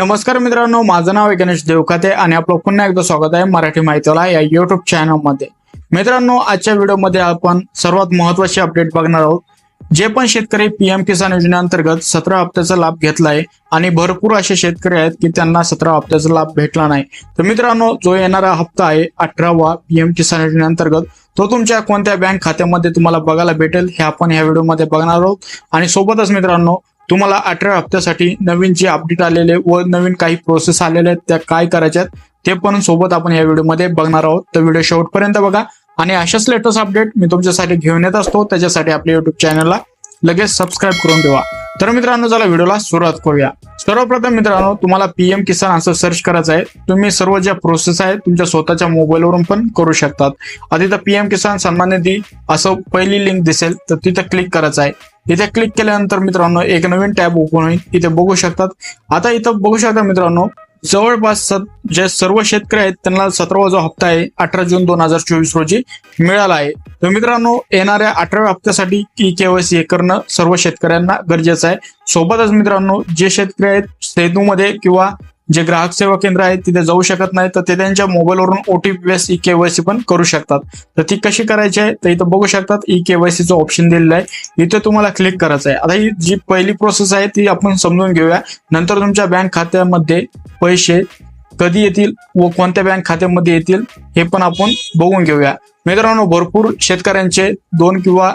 नमस्कार मित्रांनो माझं नाव आहे गणेश देवखाते आणि आपलं पुन्हा एकदा स्वागत आहे मराठी माहितीला या युट्यूब चॅनलमध्ये मित्रांनो आजच्या व्हिडिओमध्ये आपण सर्वात महत्त्वाचे अपडेट बघणार आहोत. जे पण शेतकरी पीएम किसान योजनेअंतर्गत सतरा हप्त्याचा लाभ घेतलाय आणि भरपूर असे शेतकरी आहेत की त्यांना सतरा हप्त्याचा लाभ भेटला नाही. तर मित्रांनो जो येणारा हप्ता आहे अठरावा पीएम किसान योजनेअंतर्गत तो तुमच्या कोणत्या बँक खात्यामध्ये तुम्हाला बघायला भेटेल हे आपण ह्या व्हिडिओमध्ये बघणार आहोत. आणि सोबतच मित्रांनो तुम्हाला अठरा हप्त्यासाठी नवीन जे अपडेट आलेले व नवीन काही प्रोसेस आलेले आहेत त्या काय करायच्या ते पण सोबत आपण या व्हिडिओमध्ये बघणार आहोत. तर व्हिडिओ शेवटपर्यंत बघा आणि अशाच लेटेस्ट अपडेट मी तुमच्यासाठी घेऊन येत असतो. त्याच्यासाठी आपल्या युट्यूब चॅनलला लगेच सबस्क्राईब करून ठेवा. तर मित्रांनो चला व्हिडिओला सुरुवात करूया. सर्वप्रथम मित्रांनो तुम्हाला पीएम किसान असं सर्च करायचं आहे. तुम्ही सर्व ज्या प्रोसेस आहेत तुमच्या स्वतःच्या मोबाईलवरून पण करू शकतात. आधी तर पीएम किसान सन्मान निधी असं पहिली लिंक दिसेल तर तिथं क्लिक करायचं आहे. इथे क्लिक केल्यानंतर मित्रांनो एक नवीन टॅब ओपन होईल. इथे बघू शकतात. आता इथं बघू शकता मित्रांनो जवळपास जे सर्व शेतकरी आहेत त्यांना सतरावा जो हप्ता आहे अठरा जून दोन हजार चोवीस रोजी मिळाला आहे. तर मित्रांनो येणाऱ्या अठराव्या हप्त्यासाठी ई केवायसी हे करणं सर्व शेतकऱ्यांना गरजेचं आहे. सोबतच मित्रांनो जे शेतकरी आहेत सेतूमध्ये किंवा जे ग्राहक सेवा केंद्र आहेत तिथे जाऊ शकत नाही तर ते त्यांच्या मोबाईलवरून ओटीपी बेस ई केवायसी पण करू शकतात. तर ती कशी करायची आहे तर इथं बघू शकतात ई केवायसीचं ऑप्शन दिलेलं आहे. इथे तुम्हाला क्लिक करायचं आहे. आता ही जी पहिली प्रोसेस आहे ती आपण समजून घेऊया. नंतर तुमच्या बँक खात्यामध्ये पैसे कधी येतील व कोणत्या बँक खात्यामध्ये येतील हे पण आपण बघून घेऊया. मित्रांनो भरपूर शेतकऱ्यांचे दोन किंवा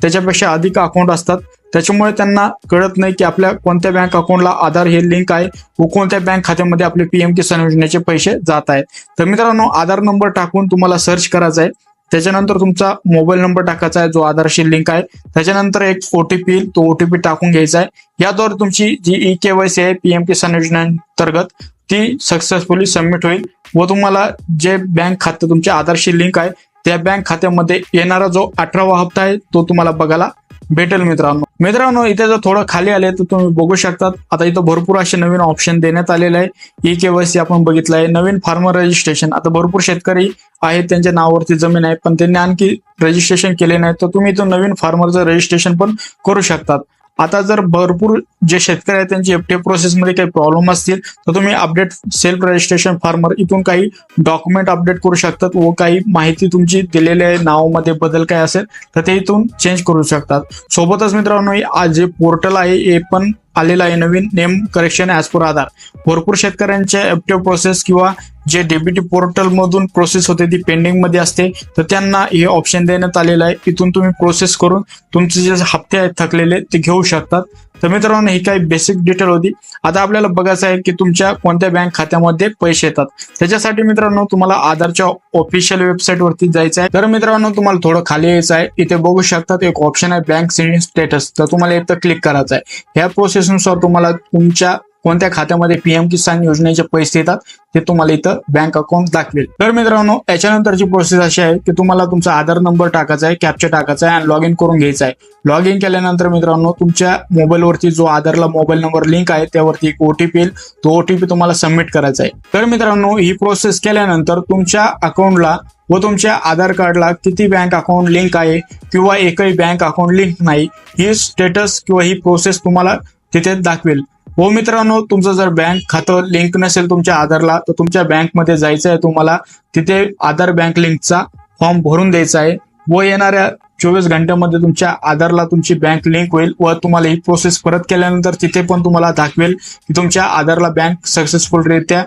त्याच्यापेक्षा अधिक अकाउंट असतात. त्याच्यामुळे त्यांना कळत नाही की आपल्या कोणत्या बँक अकाउंटला आधार हे लिंक आहे व कोणत्या बँक खात्यामध्ये आपले पीएम किसान योजनेचे पैसे जात आहेत. तर मित्रांनो आधार नंबर टाकून तुम्हाला सर्च करायचा आहे. त्याच्यानंतर तुमचा मोबाईल नंबर टाकायचा आहे जो आधारशी लिंक आहे. त्याच्यानंतर एक ओटीपी येईल तो ओटीपी टाकून घ्यायचा आहे. याद्वारे तुमची जी ई केवायसी आहे पीएम किसान योजनेअंतर्गत ती सक्सेसफुली सबमिट होईल. व तुम्हाला जे बँक खातं तुमच्या आधारशी लिंक आहे त्या बँक खात्यामध्ये येणारा जो अठरावा हप्ता आहे तो तुम्हाला बघायला भेटेल मित्रांनो. मित्रांनो इथे जर थोडं खाली आले तर तुम्ही बघू शकतात. आता इथं भरपूर असे नवीन ऑप्शन देण्यात आलेले आहे. ई केवायसी आपण बघितलं आहे नवीन फार्मर रजिस्ट्रेशन आता भरपूर शेतकरी आहेत. त्यांच्या नावावरती जमीन आहे. पण त्यांनी आणखी रजिस्ट्रेशन केले नाही. तर तुम्ही इथं नवीन फार्मरचं रजिस्ट्रेशन पण करू शकतात. आता जर भरपूर जे शेतकरी आहेत त्यांची एफटीए प्रोसेसमध्ये काही प्रॉब्लेम असतील तर तुम्ही अपडेट सेल्फ रजिस्ट्रेशन फार्मर इथून काही डॉक्युमेंट अपडेट करू शकतात व काही माहिती तुमची दिलेल्या आहे नावामध्ये बदल काय असेल तर ते इथून चेंज करू शकतात. सोबतच मित्रांनो हे आज जे पोर्टल आहे हे पण आलेला आहे नवीन name correction as per Aadhaar. भरपूर शेतकऱ्यांच्या एफटीओ प्रोसेस किंवा जे डेबिटी पोर्टल मधून प्रोसेस होते ती पेंडिंगमध्ये असते. तर त्यांना हे ऑप्शन देण्यात आलेलं आहे. इथून तुम्ही प्रोसेस करून तुमचे जे हप्ते आहेत थकलेले ते घेऊ शकतात. तर मित्रांनो ही काही बेसिक डिटेल होती. आता आपल्याला बघायचं आहे की तुमच्या कोणत्या बँक खात्यामध्ये पैसे येतात. त्याच्यासाठी मित्रांनो तुम्हाला आधारच्या ऑफिशियल वेबसाईट वरती जायचं आहे. तर मित्रांनो तुम्हाला थोडं खाली यायचं आहे. इथे बघू शकतात एक ऑप्शन आहे बँक सेविंग स्टेटस तर तुम्हाला इथं क्लिक करायचं आहे. ह्या प्रोसेसनुसार तुम्हाला तुमच्या कोणत्या खात्यामध्ये पीएम किसान योजनेचे पैसे येतात ते तुम्हाला इथं बँक अकाउंट दाखवेल. तर मित्रांनो याच्यानंतरची प्रोसेस अशी आहे की तुम्हाला तुमचा आधार नंबर टाकायचा आहे कॅप्चर टाकायचा आहे आणि लॉग इन करून घ्यायचा आहे. लॉग इन केल्यानंतर मित्रांनो तुमच्या मोबाईलवरती जो आधारला मोबाईल नंबर लिंक आहे त्यावरती एक ओटीपी येईल. तो ओटीपी तुम्हाला सबमिट करायचा आहे. तर मित्रांनो ही प्रोसेस केल्यानंतर तुमच्या अकाउंटला व तुमच्या आधार कार्डला किती बँक अकाउंट लिंक आहे किंवा एकही बँक अकाउंट लिंक नाही ही स्टेटस किंवा ही प्रोसेस तुम्हाला तिथे दाखवेल. हो मित्रांनो तुमचं जर बँक खातं लिंक नसेल तुमच्या आधारला तर तुमच्या बँकमध्ये जायचं आहे तुम्हाला. तिथे आधार बँक लिंकचा फॉर्म भरून द्यायचा आहे. व येणाऱ्या चोवीस घंट्यामध्ये तुमच्या आधारला तुमची बँक लिंक होईल व तुम्हाला ही प्रोसेस परत केल्यानंतर तिथे पण तुम्हाला दाखवेल की तुमच्या आधारला बँक सक्सेसफुलरित्या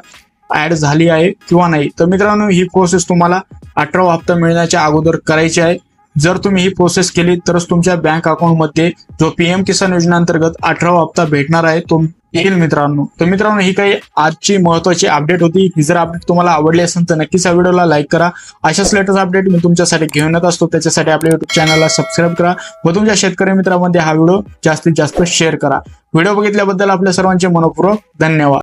ऍड झाली आहे किंवा नाही. तर मित्रांनो ही प्रोसेस तुम्हाला अठरावा हप्ता मिळण्याच्या अगोदर करायची आहे. जर तुम्ही ही प्रोसेस केली तरच तुमच्या बँक अकाउंटमध्ये जो पीएम किसान योजनेअंतर्गत अठरावा हप्ता भेटणार आहे तो येईल मित्रांनो. तर मित्रांनो ही काही आजची महत्वाची अपडेट होती. ही जर अपडेट तुम्हाला आवडली असेल तर नक्कीच या व्हिडिओला लाईक करा. अशाच लेटेस्ट अपडेट मी तुमच्यासाठी घेऊन येत असतो. त्याच्यासाठी आपल्या युट्यूब चॅनलला सबस्क्राईब करा व तुमच्या शेतकरी मित्रांमध्ये हा व्हिडिओ जास्तीत जास्त शेअर करा. व्हिडिओ बघितल्याबद्दल आपल्या सर्वांचे मनपूर्वक धन्यवाद.